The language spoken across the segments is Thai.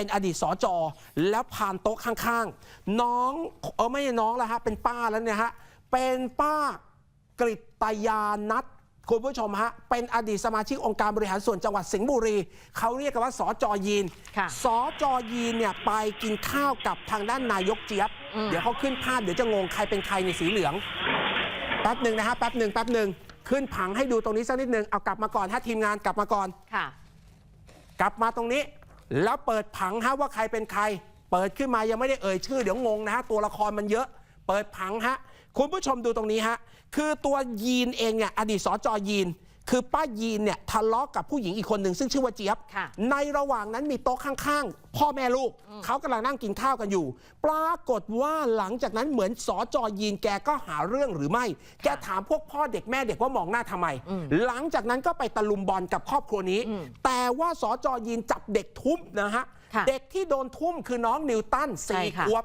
เป็นอดีตสจแล้วผ่านโต๊ะข้างๆ น้องเออไม่ใช่น้องแล้วฮะเป็นป้าแล้วเนี่ยฮะเป็นป้ากริตยานัทคุณผู้ชมฮะ เป็นอดีตสมาชิกองค์การบริหารส่วนจังหวัดสิงห์บุรี เขาเรียกกันว่าสจยีนค่ะสจยีนเนี่ยไปกินข้าวกับทางด้านนายกเจี๊ยบอืมเดี๋ยวเขาขึ้นภาพเดี๋ยวจะงงใครเป็นใครในสีเหลือง แป๊บหนึ่งนะฮะ แป๊บหนึ่งแป๊บหนึ่งขึ้นผังให้ดูตรงนี้สักนิดหนึ่งเอากลับมาก่อนถ้าทีมงานกลับมาก่อนค่ะกลับมาตรงนี้ แล้วเปิดผังฮะว่าใครเป็นใคร เปิดขึ้นมายังไม่ได้เอ่ยชื่อเดี๋ยวงงนะฮะตัวละครมันเยอะ เปิดผังฮะคุณผู้ชมดูตรงนี้ฮะคือตัวยีนเองเนี่ยอดีตสจยีน คือป้ายีนเนี่ยทะเลาะกับผู้หญิงอีกคนหนึ่งซึ่งชื่อว่าเจี๊ยบ ค่ะในระหว่างนั้นมีโต๊ะข้างๆ พ่อแม่ลูก เขากำลังนั่งกินข้าวกันอยู่ ปรากฏว่าหลังจากนั้นเหมือนสอจอยีนแกก็หาเรื่องหรือไม่ แกถามพวกพ่อเด็กแม่เด็กว่ามองหน้าทำไมหลังจากนั้นก็ไปตะลุมบอลกับครอบครัวนี้แต่ว่าสอจอยีนจับเด็กทุ่มนะฮะค่ะเด็กที่โดนทุ่มคือน้องนิวตันใช่สี่ค่ะ ขวบ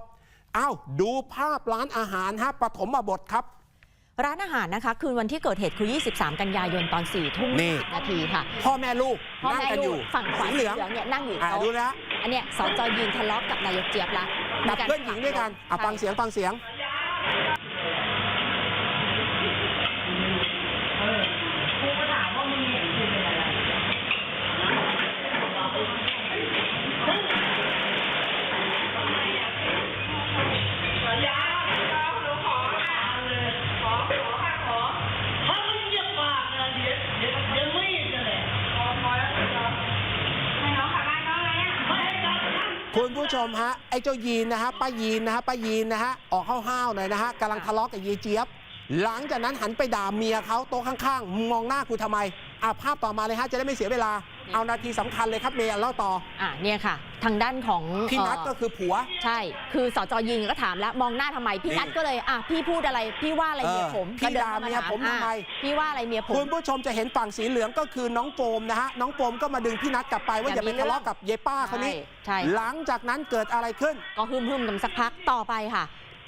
อ้าวดูภาพร้านอาหารฮะปฐมบทครับ ร้านอาหารนะคะ คืนวันที่เกิดเหตุคือ 23 กันยายนตอน4ทุ่มนี่ นาทีค่ะพ่อแม่ลูกพ่อนั่งแม่กันอลูยู่กฝั่งขวาสีสีเหเหลืลือองงเนี่ยนั่งอยู่อ่าโต๊ะดูนะฮะอันเนี้ยสจยินทะเลาะกับนายกเจี๊ยบละกับเพื่อนหญิงด้วยกันอะฟังเสียงฟังเสียง คุณผู้ชมฮะไอ้เจ้ายีนนะฮะป้ายีนนะฮะป้ายีนนะฮะออกห้าวๆหน่อยนะฮะกำลังทะเลาะกับยีเจี๊ยบ หลังจากนั้นหันไปด่าเมียเขาโต๊ะข้างๆมึงมองหน้ากูทำไมอะภาพต่อมาเลยฮะจะได้ไม่เสียเวลา เอานาทีสำคัญเลยครับเมย์เล่าต่ออะเนี่ยค่ะ ทางด้านของพี่นัทเอ่อก็คือผัว ใช่ คือสจยิงก็ถามแล้วมองหน้าทำไมพี่นี่นัทก็เลยอะพี่พูดอะไรพี่ว่าอะไรเมียเออผมพี่ก็เนด่าข้เมียถผมทำไมอะพี่ว่าอะไรเมียผมคุณผู้ชมจะเห็นฝั่งสีเหลืองก็คือน้องโฟมนะฮะน้องโฟมก็มาดึงพี่นัทกลับไปว่าอย่าไปทะเลาะกับเยป้าคนนี้ใช่ใช่หลังจากนั้นเกิดอะไรขึ้น ก็ฮึมฮึมๆกันสักพักต่อไปค่ะ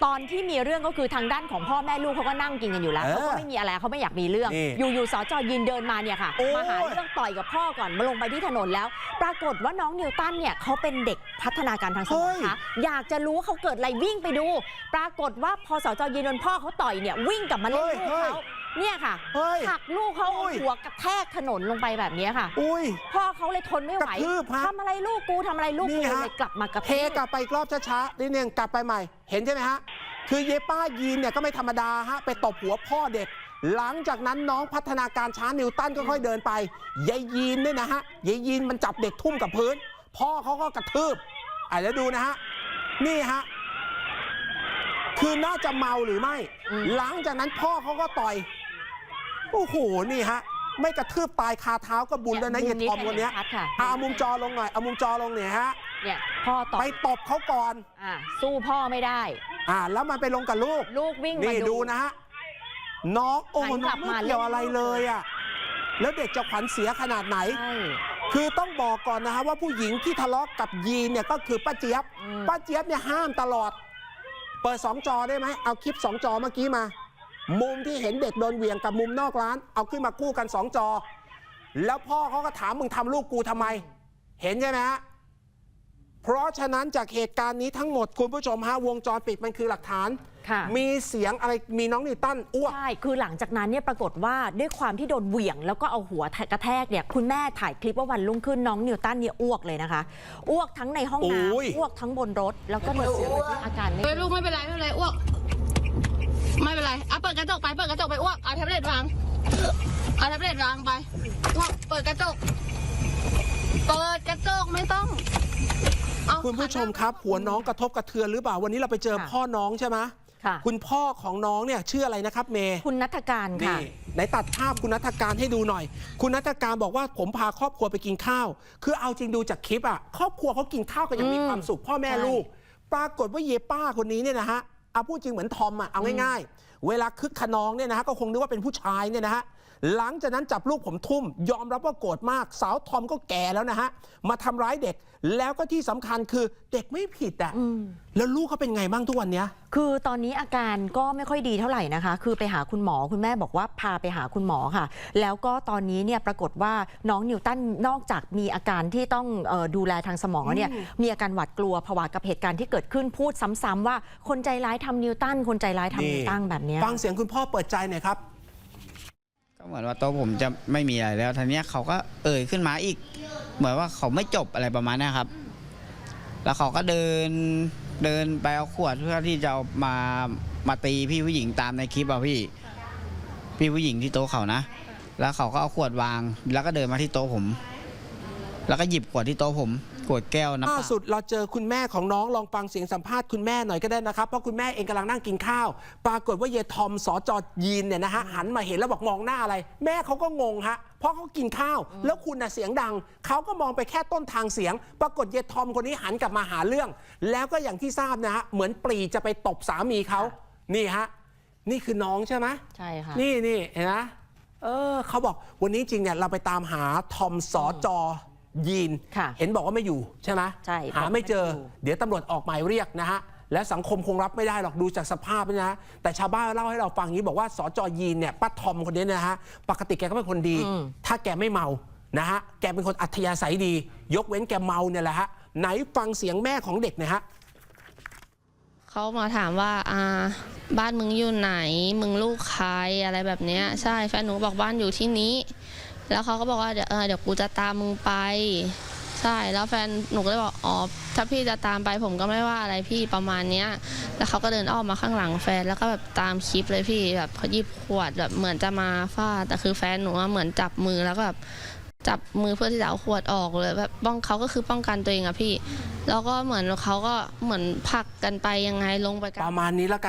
ตอนที่มีเรื่องก็คือทางด้านของพ่อแม่ลูกเขาก็นั่งกินกันอยู่แล้วเออเขาก็ไม่มีอะไรเขาไม่อยากมีเรื่อง นี่อยู่ๆสจยินเดินมาเนี่ยค่ะ โอ้ย มาหาเรื่องต่อยกับพ่อก่อนมาลงไปที่ถนนแล้ว ปรากฏว่าน้องนิวตันเนี่ยเขาเป็นเด็กพัฒนาการทางสมองคะอยากจะรู้ว่าเขาเกิดอะไรวิ่งไปดู ปรากฏว่าพอสจยินโดนพ่อเขาต่อยเนี่ยวิ่งกลับมาเล่นลูกเขา เนี่ยค่ะเฮ้ยผลักลูกเขาโอ้เอาย หัวกระแทกถนนลงไปแบบนี้ค่ะ อุ้ย พ่อเขาเลยทนไม่ไหวกระทืบฮะทำอะไรลูกกูทำอะไรลูกนี่กูฮะ เลยกลับมากระเททืบ กลับไปอีกรอบช้าๆนิดนึงกลับไปใหม่ เห็นใช่ไหมฮะ คือเยป้ายีนเนี่ยก็ไม่ธรรมดาฮะ ไปตบหัวพ่อเด็ก หลังจากนั้นน้องพัฒนาการช้านิวตันก็ค่อยเดินไปยายยีนเนี่ยนะฮะยายยีนมันจับเด็กทุ่มกับพื้น พ่อเขาก็กระทืบอะเดี๋ยวดูนะฮะ นี่ฮะ คือน่าจะเมาหรือไม่ อืม หลังจากนั้นพ่อเขาก็ต่อย โอ้โห นี่ฮะ ไม่กระทืบตายคาเท้าก็บุญแล้วนะเยายทอมคนเนี้ยชัดค่ะอะเอามุมจอลงหน่อยเอามุมจอลงเนี่ยฮะ เนี่ยพ่อต่อไปตบเขาก่อน อะสู้พ่อไม่ได้ อ่า แล้วมันไปลงกับลูก ลูกวิ่งมานี่ดูนะฮะ น้องโอ้โหหันกน้ลัองบไม่มาเกี่ยวอะไรเล่นเลยอะ แล้วเด็กจะขวัญเสียขนาดไหน ใช่ คือต้องบอกก่อนนะฮะว่าผู้หญิงที่ทะเลาะกับยีนเนี่ยก็คือป้าเจี๊ยบ อืม ป้าเจี๊ยบเนี่ยห้ามตลอด เปิดสองจอได้ไหม เอาคลิปสองจอเมื่อกี้มา มุมที่เห็นเด็กโดนเหวี่ยงกับมุมนอกร้าน เอาขึ้นมาคู่กันสองจอ แล้วพ่อเขาก็ถามมึงทำลูกกูทำไม เห็นใช่ไหมฮะเพราะฉะนั้นจากเหตุการณ์นี้ทั้งหมดคุณผู้ชมฮะวงจรปิดมันคือหลักฐาน ค่ะ มีเสียงอะไรมีน้องนิวตันอ้วก ใช่ คือหลังจากนั้นเนี่ยปรากฏว่าด้วยความที่โดนเหวี่ยง แล้วก็เอาหัวกระแทกเนี่ยคุณแม่ถ่ายคลิปว่าวันรุ่งขึ้นน้องนิวตันเนี่ยอ้วกเลยนะคะ อ้วกทั้งในห้องน้โอ้ยำอ้วกทั้งบนรถ แล้วก็เนี่ยเสียชีวิตอาการไม่ เฮ้ยลูกไม่เป็นไรไม่เป็นไรอ้วก ไม่เป็นไรอะเปิดกระจกไปเปิดกระจกไปอ้วกเอาแท็บเล็ตวางเอาแท็บเล็ตวางไปอ้วกเปิดกระจก เปิดกระจกไม่ต้องเอาคุณผู้ชมครับ หัวน้องกระทบกระเทือนหรือเปล่าวันนี้เราไปเจอพ่อน้องใช่ไหมค่ะ คุณพ่อของน้องเนี่ยชื่ออะไรนะครับ เมย์คุณนัทการนี่ค่ะไหนตัดภาพคุณนัทการให้ดูหน่อย คุณนัทการบอกว่าผมพาครอบครัวไปกินข้าว คือเอาจริงดูจากคลิปอะครอบครัวเขากินข้าวกันอย่างมีอืมความสุขพ่อแม่ใช่ลูก ปรากฏว่าเยป้าคนนี้เนี่ยนะฮะ เอาพูดจริงเหมือนทอมอะเอาง่ายๆ เวลาคึกขนองเนี่ยนะฮะก็คงนึกว่าเป็นผู้ชายเนี่ยนะฮะ หลังจากนั้นจับลูกผมทุ่ม ยอมรับว่าโกรธมาก สาวทอมก็แก่แล้วนะฮะ มาทำร้ายเด็กแล้วก็ที่สำคัญคือเด็กไม่ผิดอะอืมแล้วลูกเขาเป็นไงบ้างทุกวันเนี้ย คือตอนนี้อาการก็ไม่ค่อยดีเท่าไหร่นะคะ คือไปหาคุณหมอคุณแม่บอกว่าพาไปหาคุณหมอค่ะ แล้วก็ตอนนี้เนี่ยปรากฏว่าน้องนิวตันนอกจากมีอาการที่ต้องเออดูแลทางสมองเนี่ยอืมมีอาการหวาดกลัวผวากับเหตุการณ์ที่เกิดขึ้นพูดซ้ำๆว่าคนใจร้ายทำนิวตันคนใจร้ายทำนิวตันแบบเนี้ยฟังเสียงคุณพ่อเปิดใจหน่อยครับก็ เหมือนว่าโต๊ะผมจะไม่มีอะไรแล้วทีเนี้ยเขาก็เอ่ยขึ้นมาอีก เหมือนว่าเขาไม่จบอะไรประมาณเนี้ยครับ แล้วเขาก็เดินเดินไปเอาขวดเพื่อที่จะเอามามาตีพี่ผู้หญิงตามในคลิปอะพี่ พี่ผู้หญิงที่โต๊ะเขานะ แล้วเขาก็เอาขวดวาง แล้วก็เดินมาที่โต๊ะผม แล้วก็หยิบขวดที่โต๊ะผม ขวดแก้วน้ำล่าเปล่าสุดเราเจอคุณแม่ของน้องลองฟังเสียงสัมภาษณ์คุณแม่หน่อยก็ได้นะครับ เพราะคุณแม่เองกำลังนั่งกินข้าว ปรากฏว่าเยายทอมสจยีนเนี่ยนะฮะหันมาเห็นแล้วบอกมองหน้าอะไร แม่เขาก็งงฮะเพราะเขากินข้าว แล้วคุณน่ะเสียงดัง เขาก็มองไปแค่ต้นทางเสียง ปรากฏเยายทอมคนนี้หันกลับมาหาเรื่อง แล้วก็อย่างที่ทราบนะฮะเหมือนปรีจะไปตบสามีเขานี่ฮะนี่คือน้องใช่ไหม ใช่ค่ะ นี่นี่เห็นไหมเออเขาบอกวันนี้จริงเนี่ยเราไปตามหาทอมสอจอ ยีน ค่ะเห็นบอกว่าไม่อยู่ใช่ไหมใช่หาไม่เจอ บอกไม่อยู่ เดี๋ยวตำรวจออกหมายเรียกนะฮะ และสังคมคงรับไม่ได้หรอกดูจากสภาพนี่นะ แต่ชาวบ้านเล่าให้เราฟังอย่างนี้บอกว่าสอจอยีนเนี่ยป้าทอมคนนี้นะฮะ ปกติแกก็เป็นคนดีอืมถ้าแกไม่เมานะฮะ แกเป็นคนอัธยาศัยดี ยกเว้นแกเมาเนี่ยแหละฮะ ไหนฟังเสียงแม่ของเด็กหนะฮะ เขามาถามว่าอ่า บ้านมึงอยู่ไหน มึงลูกใครอะไรแบบเนี้ย ใช่แฟนหนูบอกบ้านอยู่ที่นี้ แล้วเขาก็บอกว่าเดี๋ยวเออเดี๋ยวกูจะตามมึงไป ใช่ แล้วแฟนหนูก็เลยบอกอ๋อถ้าพี่จะตามไปผมก็ไม่ว่าอะไรพี่ประมาณเนี้ย แล้วเขาก็เดินอ้อมมาข้างหลังแฟนแล้วก็แบบตามคลิปเลยพี่แบบเขาหยิบขวดแบบเหมือนจะมาฟาดแต่คือแฟนหนูอะเหมือนจับมือแล้วก็แบบจับมือเพื่อที่จะเอาขวดออกเลยแบบป้องเขาก็คือป้องกันตัวเองอะพี่ แล้วก็เหมือนเขาก็เหมือนผลักกันไปยังไงลงไปกันประมาณนี้แล้วกัน